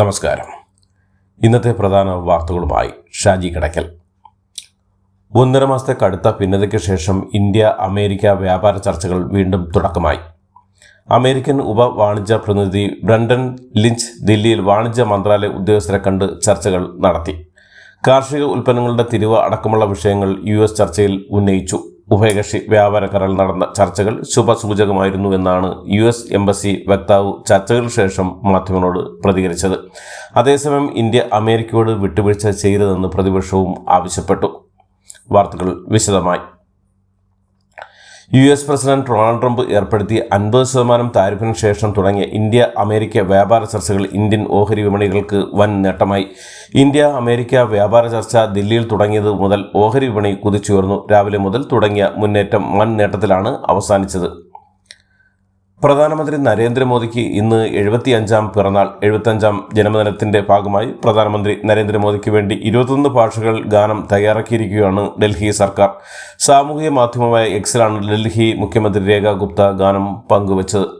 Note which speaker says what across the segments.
Speaker 1: നമസ്കാരം. ഇന്നത്തെ പ്രധാന വാർത്തകളുമായി ഷാജി കടക്കൽ. ഒന്നര മാസത്തെ കടുത്ത ഭിന്നതയ്ക്ക് ശേഷം ഇന്ത്യ അമേരിക്ക വ്യാപാര ചർച്ചകൾ വീണ്ടും തുടക്കമായി. അമേരിക്കൻ ഉപ വാണിജ്യ പ്രതിനിധി ബ്രണ്ടൻ ലിഞ്ച് ദില്ലിയിൽ വാണിജ്യ മന്ത്രാലയ ഉദ്യോഗസ്ഥരെ കണ്ട് ചർച്ചകൾ നടത്തി. കാർഷിക ഉൽപ്പന്നങ്ങളുടെ തിരിവ് അടക്കമുള്ള വിഷയങ്ങൾ യു ചർച്ചയിൽ ഉന്നയിച്ചു. ഉഭയകക്ഷി വ്യാപാര കരാറിൽ നടന്ന ചർച്ചകൾ ശുഭസൂചകമായിരുന്നു എന്നാണ് യു എസ് എംബസി വക്താവ് ചർച്ചകൾക്ക് ശേഷം മാധ്യമങ്ങളോട് പ്രതികരിച്ചത്. അതേസമയം ഇന്ത്യ അമേരിക്കയോട് വിട്ടുവീഴ്ച ചെയ്തതെന്ന് പ്രതിപക്ഷവും ആവശ്യപ്പെട്ടു. വാർത്തകൾ വിശദമായി. U S president Donald Trump ഏർപ്പെടുത്തിയ അൻപത് ശതമാനം താരിഫിന് ശേഷം തുടങ്ങിയ ഇന്ത്യ അമേരിക്ക വ്യാപാര ചർച്ചകൾ ഇന്ത്യൻ ഓഹരി വിപണികൾക്ക് വൻ നേട്ടമായി. ഇന്ത്യ അമേരിക്ക വ്യാപാര ചർച്ച ദില്ലിയിൽ തുടങ്ങിയത് മുതൽ ഓഹരി വിപണി കുതിച്ചുയർന്നു. രാവിലെ മുതൽ തുടങ്ങിയ മുന്നേറ്റം വൻ നേട്ടത്തിലാണ് അവസാനിച്ചത്. പ്രധാനമന്ത്രി നരേന്ദ്രമോദിക്ക് ഇന്ന് എഴുപത്തിയഞ്ചാം പിറന്നാൾ എഴുപത്തഞ്ചാം ജന്മദിനത്തിന്റെ ഭാഗമായി പ്രധാനമന്ത്രി നരേന്ദ്രമോദിക്ക് വേണ്ടി ഇരുപത്തൊന്ന് ഭാഷകൾ ഗാനം തയ്യാറാക്കിയിരിക്കുകയാണ് ഡൽഹി സർക്കാർ. സാമൂഹിക മാധ്യമമായ എക്സിലാണ് ഡൽഹി മുഖ്യമന്ത്രി രേഖ ഗുപ്ത ഗാനം പങ്കുവച്ചത്.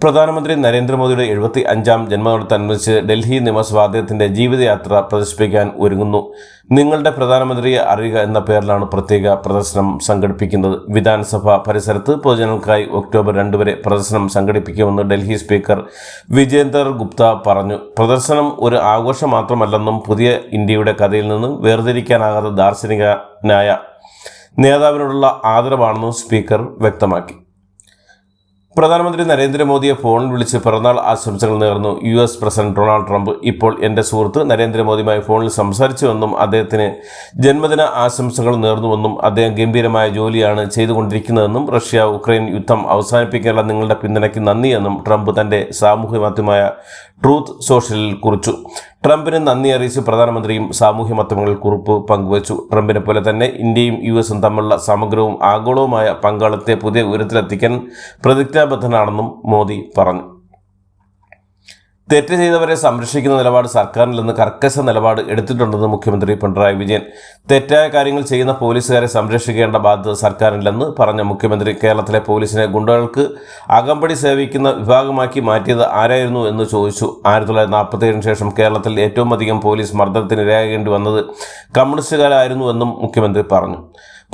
Speaker 1: പ്രധാനമന്ത്രി നരേന്ദ്രമോദിയുടെ എഴുപത്തി അഞ്ചാം ജന്മദിനത്തോടനുബന്ധിച്ച് ഡൽഹി നിയമസഭ അദ്ദേഹത്തിന്റെ ജീവിതയാത്ര പ്രദർശിപ്പിക്കാൻ ഒരുങ്ങുന്നു. നിങ്ങളുടെ പ്രധാനമന്ത്രിയെ അറിയുക എന്ന പേരിലാണ് പ്രത്യേക പ്രദർശനം സംഘടിപ്പിക്കുന്നത്. വിധാനസഭ പരിസരത്ത് പൊതുജനങ്ങൾക്കായി ഒക്ടോബർ രണ്ട് വരെ പ്രദർശനം സംഘടിപ്പിക്കുമെന്ന് ഡൽഹി സ്പീക്കർ വിജേന്ദർ ഗുപ്ത പറഞ്ഞു. പ്രദർശനം ഒരു ആഘോഷം മാത്രമല്ലെന്നും പുതിയ ഇന്ത്യയുടെ കഥയിൽ നിന്നും വേർതിരിക്കാനാകാത്ത ദാർശനികനായ നേതാവിനോടുള്ള ആദരവാണെന്നും സ്പീക്കർ വ്യക്തമാക്കി. പ്രധാനമന്ത്രി നരേന്ദ്രമോദിയെ ഫോണിൽ വിളിച്ച് പിറന്നാൾ ആശംസകൾ നേർന്നു. U S president Donald Trump ഇപ്പോൾ എന്റെ സുഹൃത്ത് നരേന്ദ്രമോദിയുമായി ഫോണിൽ സംസാരിച്ചുവെന്നും അദ്ദേഹത്തിന് ജന്മദിന ആശംസകൾ നേർന്നുവെന്നും അദ്ദേഹം ഗംഭീരമായ ജോലിയാണ് ചെയ്തുകൊണ്ടിരിക്കുന്നതെന്നും റഷ്യ ഉക്രൈൻ യുദ്ധം അവസാനിപ്പിക്കാനുള്ള നിങ്ങളുടെ പിന്തുണയ്ക്ക് നന്ദിയെന്നും ട്രംപ് തന്റെ സാമൂഹ്യ മാധ്യമമായ ട്രൂത്ത് സോഷ്യലിൽ കുറിച്ചു. ട്രംപിന് നന്ദി അറിയിച്ച് പ്രധാനമന്ത്രിയും സാമൂഹ്യ മാധ്യമങ്ങളിൽ കുറിപ്പ് പങ്കുവച്ചു. ട്രംപിനെ പോലെ തന്നെ ഇന്ത്യയും യു എസും തമ്മിലുള്ള സമഗ്രവും ആഗോളവുമായ പങ്കാളിത്തെ പുതിയ ഉയരത്തിലെത്തിക്കാൻ പ്രതിജ്ഞാബദ്ധനാണെന്നും മോദി പറഞ്ഞു. തെറ്റ് ചെയ്തവരെ സംരക്ഷിക്കുന്ന നിലപാട് സർക്കാരിൽ നിന്ന് കർക്കശ നിലപാട് എടുത്തിട്ടുണ്ടെന്ന് മുഖ്യമന്ത്രി പിണറായി വിജയൻ. തെറ്റായ കാര്യങ്ങൾ ചെയ്യുന്ന പോലീസുകാരെ സംരക്ഷിക്കേണ്ട ബാധ്യത സർക്കാരില്ലെന്ന് പറഞ്ഞ മുഖ്യമന്ത്രി കേരളത്തിലെ പോലീസിനെ ഗുണ്ടകൾക്ക് അകമ്പടി സേവിക്കുന്ന വിഭാഗമാക്കി മാറ്റിയത് ആരായിരുന്നു എന്ന് ചോദിച്ചു. ആയിരത്തി തൊള്ളായിരത്തി നാൽപ്പത്തേഴിന് ശേഷം കേരളത്തിൽ ഏറ്റവും അധികം പോലീസ് മർദ്ദനത്തിനിരയാകേണ്ടി വന്നത് കമ്മ്യൂണിസ്റ്റുകാരായിരുന്നുവെന്നും മുഖ്യമന്ത്രി പറഞ്ഞു.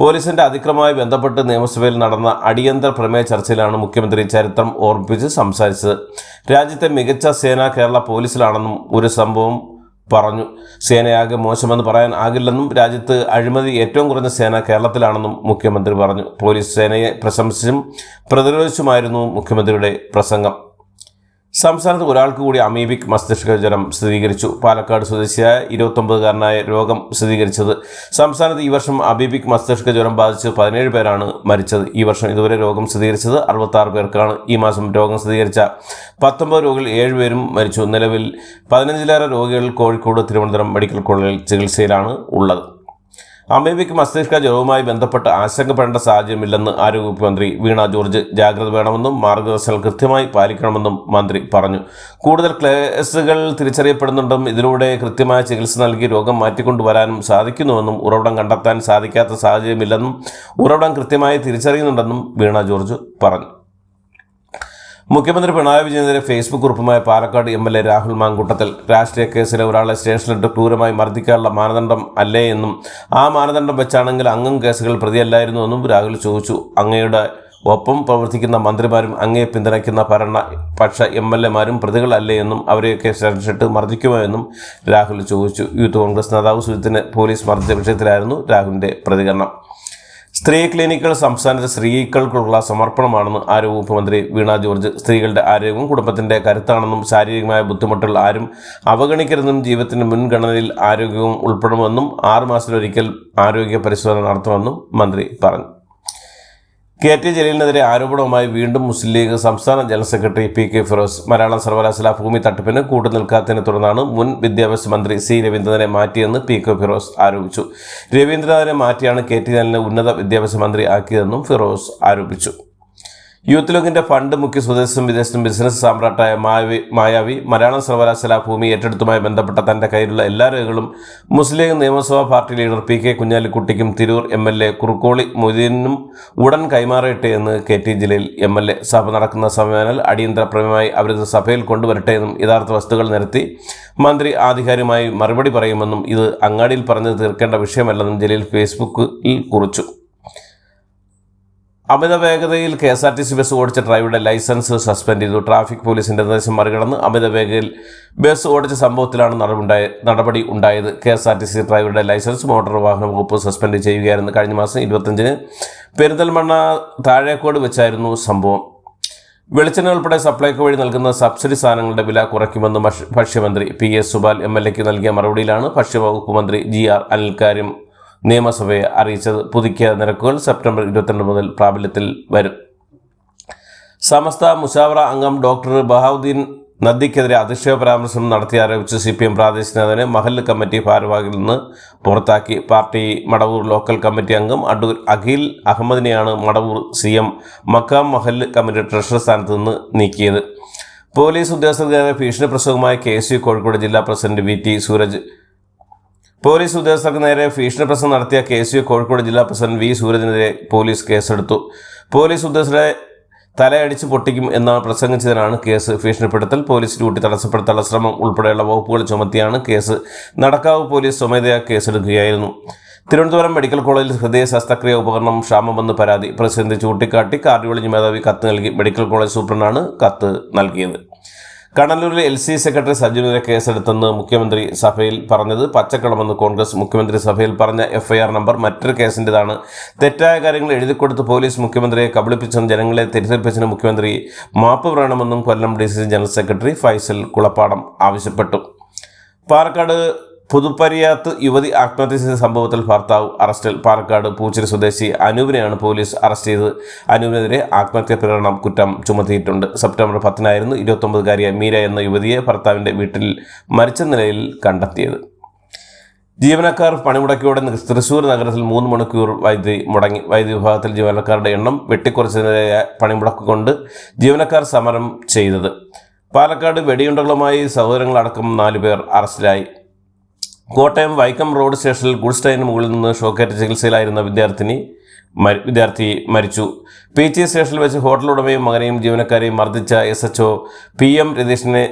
Speaker 1: പോലീസിന്റെ അതിക്രമമായി ബന്ധപ്പെട്ട് നിയമസഭയിൽ നടന്ന അടിയന്തര പ്രമേയ ചർച്ചയിലാണ് മുഖ്യമന്ത്രി ചരിത്രം ഓർമ്മിപ്പിച്ച് സംസാരിച്ചത്. രാജ്യത്തെ മികച്ച സേന കേരള പോലീസിലാണെന്നും ഒരു സംഭവം പറഞ്ഞു. സേനയാകെ മോശമെന്ന് പറയാൻ ആകില്ലെന്നും രാജ്യത്ത് അഴിമതി ഏറ്റവും കുറഞ്ഞ സേന കേരളത്തിലാണെന്നും മുഖ്യമന്ത്രി പറഞ്ഞു. പോലീസ് സേനയെ പ്രശംസിച്ചും പ്രതിരോധിച്ചുമായിരുന്നു മുഖ്യമന്ത്രിയുടെ പ്രസംഗം. സംസ്ഥാനത്ത് ഒരാൾക്ക് കൂടി അമീബിക് മസ്തിഷ്ക ജ്വരം സ്ഥിരീകരിച്ചു. പാലക്കാട് സ്വദേശിയായ ഇരുപത്തൊമ്പതുകാരനായ രോഗം സ്ഥിരീകരിച്ചത്. സംസ്ഥാനത്ത് ഈ വർഷം അമീബിക് മസ്തിഷ്ക ജ്വരം ബാധിച്ച് പതിനേഴ് പേരാണ് മരിച്ചത്. ഈ വർഷം ഇതുവരെ രോഗം സ്ഥിരീകരിച്ചത് അറുപത്താറ് പേർക്കാണ്. ഈ മാസം രോഗം സ്ഥിരീകരിച്ച പത്തൊമ്പത് രോഗികൾ ഏഴുപേരും മരിച്ചു. നിലവിൽ പതിനഞ്ചിലേറെ രോഗികൾ കോഴിക്കോട് തിരുവനന്തപുരം മെഡിക്കൽ കോളേജിൽ ചികിത്സയിലാണ് ഉള്ളത്. അമീബിക് മസ്തിഷ്ക ജ്വരവുമായി ബന്ധപ്പെട്ട് ആശങ്കപ്പെടേണ്ട സാഹചര്യമില്ലെന്ന് ആരോഗ്യവകുപ്പ് മന്ത്രി വീണ ജോർജ് ജാഗ്രത വേണമെന്നും മാർഗദർശനങ്ങൾ കൃത്യമായി പാലിക്കണമെന്നും മന്ത്രി പറഞ്ഞു. കൂടുതൽ കേസുകൾ തിരിച്ചറിയപ്പെടുന്നുണ്ടെന്നും ഇതിലൂടെ കൃത്യമായ ചികിത്സ നൽകി രോഗം മാറ്റിക്കൊണ്ടുവരാനും സാധിക്കുന്നുവെന്നും ഉറവിടം കണ്ടെത്താൻ സാധിക്കാത്ത സാഹചര്യമില്ലെന്നും ഉറവിടം കൃത്യമായി തിരിച്ചറിയുന്നുണ്ടെന്നും വീണ ജോർജ് പറഞ്ഞു. മുഖ്യമന്ത്രി പിണറായി വിജയനെതിരെ Facebook കുറിപ്പുമായ Palakkad M L A Rahul Mamkootathil രാഷ്ട്രീയ കേസിലെ ഒരാളെ സ്റ്റേഷനിലിട്ട് ക്രൂരമായി മർദ്ദിക്കാനുള്ള മാനദണ്ഡം അല്ലേ എന്നും ആ മാനദണ്ഡം വെച്ചാണെങ്കിൽ അങ്ങും കേസുകൾ പ്രതിയല്ലായിരുന്നു എന്നും രാഹുൽ ചോദിച്ചു. അങ്ങയുടെ ഒപ്പം പ്രവർത്തിക്കുന്ന മന്ത്രിമാരും അങ്ങയെ പിന്തുണയ്ക്കുന്ന ഭരണപക്ഷ എം എൽ എമാരും പ്രതികളല്ലേ എന്നും അവരെയൊക്കെ സ്റ്റേഷനിട്ട് മർദ്ദിക്കുമോ എന്നും രാഹുൽ ചോദിച്ചു. യൂത്ത് കോൺഗ്രസ് നേതാവ് സുജിത്തിന് പോലീസ് മർദ്ദിച്ച വിഷയത്തിലായിരുന്നു രാഹുലിന്റെ പ്രതികരണം. സ്ത്രീ ക്ലിനിക്കുകൾ സംസ്ഥാനത്തെ സ്ത്രീകൾക്കുള്ള സമർപ്പണമാണെന്ന് ആരോഗ്യവകുപ്പ് മന്ത്രി വീണ ജോർജ്. സ്ത്രീകളുടെ ആരോഗ്യവും കുടുംബത്തിന്റെ കരുത്താണെന്നും ശാരീരികമായ ബുദ്ധിമുട്ടുകൾ ആരും അവഗണിക്കരുതെന്നും ജീവിതത്തിന്റെ മുൻഗണനയിൽ ആരോഗ്യവും ഉൾപ്പെടുമെന്നും ആറുമാസത്തിലൊരിക്കൽ ആരോഗ്യ പരിശോധന നടത്തുമെന്നും മന്ത്രി പറഞ്ഞു. കെ ടി ജലീലിനെതിരെ ആരോപണവുമായി വീണ്ടും മുസ്ലിം ലീഗ് സംസ്ഥാന general secretary P K Firoz Malayalam സർവകലാശാല ഭൂമി തട്ടിപ്പിന് കൂട്ടുനിൽക്കാത്തതിനെ തുടർന്നാണ് മുൻ വിദ്യാഭ്യാസ മന്ത്രി സി രവീന്ദ്രനെ മാറ്റിയെന്ന് പി കെ ഫിറോസ് ആരോപിച്ചു. രവീന്ദ്രനാഥിനെ മാറ്റിയാണ് കെ ടി ജലീലിനെ ഉന്നത വിദ്യാഭ്യാസ മന്ത്രി ആക്കിയതെന്നും ഫിറോസ് ആരോപിച്ചു. യൂത്ത് ലീഗിന്റെ ഫണ്ട് മുഖ്യ സ്വദേശത്തും വിദേശത്തും ബിസിനസ് സാമ്രാട്ടായ മായാവി മായാവി മലയാളം സർവകലാശാല ഭൂമി ഏറ്റെടുത്തുമായി ബന്ധപ്പെട്ട തന്റെ കയ്യിലുള്ള എല്ലാ രേഖകളും മുസ്ലിം ലീഗ് നിയമസഭാ party leader P K കുഞ്ഞാലിക്കുട്ടിക്കും Tirur M L A Kurukkoli മൊയ്തീനും ഉടൻ കൈമാറിയിട്ട് എന്ന് കെ ടി ജില്ലയിൽ എം എൽ എ സഭ നടക്കുന്ന സമയമായാൽ അടിയന്തര പ്രമേയമായി അവരിത് സഭയിൽ കൊണ്ടുവരട്ടെ എന്നും യഥാർത്ഥ വസ്തുക്കൾ നിരത്തി മന്ത്രി ആധികാരികമായി മറുപടി പറയുമെന്നും ഇത് അങ്ങാടിയിൽ പറഞ്ഞ് തീർക്കേണ്ട വിഷയമല്ലെന്നും ജലീൽ ഫേസ്ബുക്കിൽ കുറിച്ചു. അമിത വേഗതയിൽ K S R T C bus ഓടിച്ച ഡ്രൈവറുടെ ലൈസൻസ് സസ്പെൻഡ് ചെയ്തു. ട്രാഫിക് പോലീസിന്റെ നിർദ്ദേശം മറികടന്ന് അമിത വേഗതയിൽ ബസ് ഓടിച്ച സംഭവത്തിലാണ് നടപടി ഉണ്ടായത്. K S R T C ഡ്രൈവറുടെ ലൈസൻസ് മോട്ടോർ വാഹന വകുപ്പ് സസ്പെൻഡ് ചെയ്യുകയായിരുന്നു. കഴിഞ്ഞ മാസം ഇരുപത്തഞ്ചിന് പെരിന്തൽമണ്ണ താഴേക്കോട് വെച്ചായിരുന്നു സംഭവം. വെളിച്ചെണ്ണ ഉൾപ്പെടെ സപ്ലൈകോ വഴി നൽകുന്ന സബ്സിഡി സാധനങ്ങളുടെ വില കുറയ്ക്കുമെന്ന് ഭക്ഷ്യ- ഭക്ഷ്യമന്ത്രി P S Subal M L എക്ക് നൽകിയ മറുപടിയിലാണ് ഭക്ഷ്യവകുപ്പ് മന്ത്രി ജി ആർ അനിൽക്കാര്യം നിയമസഭയെ അറിയിച്ചത് പുതുക്കിയ നിരക്കുകൾ സെപ്റ്റംബർ ഇരുപത്തിരണ്ട് മുതൽ പ്രാബല്യത്തിൽ വരും. സമസ്ത മുഷാവറ അംഗം ഡോക്ടർ ബഹാവുദ്ദീൻ നദ്ദിക്കെതിരെ അധിക്ഷേപ പരാമർശം നടത്തി ആരോപിച്ച് സി പി എം പ്രാദേശിക നേതാവിനെ മഹല്ല് കമ്മിറ്റി ഭാരവാഹിൽ നിന്ന് പുറത്താക്കി. പാർട്ടി മടവൂർ ലോക്കൽ കമ്മിറ്റി അംഗം അടൂർ അഖിൽ അഹമ്മദിനെയാണ് മടവൂർ സി എം മക്കാം മഹല്ല് കമ്മിറ്റി ട്രഷറർ സ്ഥാനത്ത് നിന്ന് നീക്കിയത്. പോലീസ് ഉദ്യോഗസ്ഥർക്കെതിരെ ഭീഷണി പ്രസംഗമായ കെ എസ് കോഴിക്കോട് ജില്ലാ president V T Sooraj police ഉദ്യോഗസ്ഥർക്ക് നേരെ ഭീഷണി പ്രശ്നം നടത്തിയ കെ സി യു കോഴിക്കോട് ജില്ലാ പ്രസിഡന്റ് വി സൂരജിനെതിരെ പോലീസ് കേസെടുത്തു. പോലീസ് ഉദ്യോഗസ്ഥരെ തലയടിച്ച് പൊട്ടിക്കും എന്ന പ്രസംഗിച്ചതിനാണ് കേസ് ഭീഷണിപ്പെടുത്തൽ. പോലീസ് ഡ്യൂട്ടി തടസ്സപ്പെടുത്താനുള്ള ശ്രമം ഉൾപ്പെടെയുള്ള വകുപ്പുകൾ ചുമത്തിയാണ് കേസ്. നടക്കാവ് പോലീസ് സ്വമേധയാ കേസെടുക്കുകയായിരുന്നു. തിരുവനന്തപുരം മെഡിക്കൽ കോളേജിൽ ഹൃദയ ശസ്ത്രക്രിയ ഉപകരണം ക്ഷാമമെന്ന് പരാതി. പ്രസിഡന്റ് ചൂണ്ടിക്കാട്ടി കാർഡിയോളജി മേധാവി കത്ത് നൽകി. മെഡിക്കൽ കോളേജ് സൂപ്രണ്ടാണ് കത്ത് നൽകിയത്. കണ്ണല്ലൂരിൽ എൽ സി സെക്രട്ടറി സജീവനെ കേസെടുത്തെന്ന് മുഖ്യമന്ത്രി സഭയിൽ പറഞ്ഞത് പച്ചക്കളമെന്ന് കോൺഗ്രസ് മുഖ്യമന്ത്രി സഭയിൽ പറഞ്ഞ എഫ്ഐആർ നമ്പർ മറ്റൊരു കേസിന്റെതാണ് തെറ്റായ കാര്യങ്ങൾ എഴുതി കൊടുത്ത് പോലീസ് മുഖ്യമന്ത്രിയെ കബളിപ്പിച്ചെന്നും ജനങ്ങളെ തെറ്റിദ്ധരിപ്പിച്ചതിന് മുഖ്യമന്ത്രി മാപ്പ് പറയണമെന്നും Kollam D C general secretary Faizal Kulappadam ആവശ്യപ്പെട്ടു. പാലക്കാട് പുതുപ്പരിയാത്ത് യുവതി ആത്മഹത്യ ചെയ്ത സംഭവത്തിൽ ഭർത്താവ് അറസ്റ്റിൽ പാലക്കാട് പൂച്ചിരി സ്വദേശി അനൂപിനെയാണ് പോലീസ് അറസ്റ്റ് ചെയ്ത് അനൂപിനെതിരെ ആത്മഹത്യ പ്രകടനം കുറ്റം ചുമത്തിയിട്ടുണ്ട്. സെപ്റ്റംബർ പത്തിനായിരുന്നു ഇരുപത്തൊമ്പതുകാരിയ മീര എന്ന യുവതിയെ ഭർത്താവിന്റെ വീട്ടിൽ മരിച്ച നിലയിൽ കണ്ടെത്തിയത്. ജീവനക്കാർ പണിമുടക്കിയോടെ തൃശ്ശൂർ നഗരത്തിൽ മൂന്ന് മണിക്കൂർ വൈദ്യുതി മുടങ്ങി. വൈദ്യുതി വിഭാഗത്തിൽ ജീവനക്കാരുടെ എണ്ണം വെട്ടിക്കുറച്ചതിനെതിരെ പണിമുടക്ക് കൊണ്ട് ജീവനക്കാർ സമരം ചെയ്തത്. പാലക്കാട് വെടിയുണ്ടകളുമായി സഹോദരങ്ങളടക്കം നാലുപേർ അറസ്റ്റിലായി. കോട്ടയം വൈക്കം റോഡ് സ്റ്റേഷനിൽ ഗുഡ്സ് ട്രെയിനിന് മുകളിൽ നിന്ന് ഷോക്കേറ്റ് ചികിത്സയിലായിരുന്ന വിദ്യാർത്ഥിനി വിദ്യാർത്ഥി മരിച്ചു. പി ജി സ്റ്റേഷനിൽ വെച്ച് ഹോട്ടൽ ഉടമയും മകനെയും ജീവനക്കാരെയും മർദ്ദിച്ച S H O P M രതീഷിനെ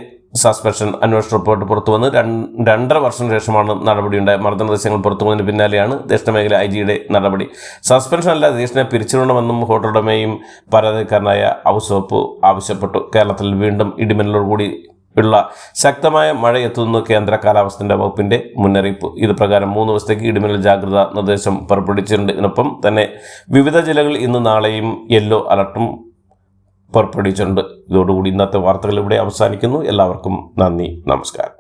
Speaker 1: suspension അന്വേഷണ റിപ്പോർട്ട് പുറത്തുവന്ന് രണ്ട് രണ്ടര വർഷം ശേഷമാണ് നടപടിയുണ്ടായത് മർദ്ദന ദൃശ്യങ്ങൾ പുറത്തുവന്നതിന് പിന്നാലെയാണ് ദക്ഷിണമേഖല ഐ ജിയുടെ നടപടി. സസ്പെൻഷൻ അല്ല രതീഷിനെ പിരിച്ചുവിടണമെന്നും ഹോട്ടലുടമയും പരാതിക്കാരനായ ഹൗസ് വകുപ്പ് ആവശ്യപ്പെട്ടു. കേരളത്തിൽ വീണ്ടും ഇടിമിന്നലോടുകൂടി ഉള്ള ശക്തമായ മഴ എത്തുന്നു കേന്ദ്ര കാലാവസ്ഥയുടെ വകുപ്പിന്റെ മുന്നറിയിപ്പ്. ഇത് പ്രകാരം മൂന്ന് ദിവസത്തേക്ക് ഇടിമിന്നൽ ജാഗ്രതാ നിർദ്ദേശം പുറപ്പെടുവിച്ചിട്ടുണ്ട്. ഇതിനൊപ്പം തന്നെ വിവിധ ജില്ലകളിൽ ഇന്ന് നാളെയും യെല്ലോ അലർട്ടും പുറപ്പെടുവിച്ചിട്ടുണ്ട്. ഇതോടുകൂടി ഇന്നത്തെ വാർത്തകൾ ഇവിടെ അവസാനിക്കുന്നു. എല്ലാവർക്കും നന്ദി. നമസ്കാരം.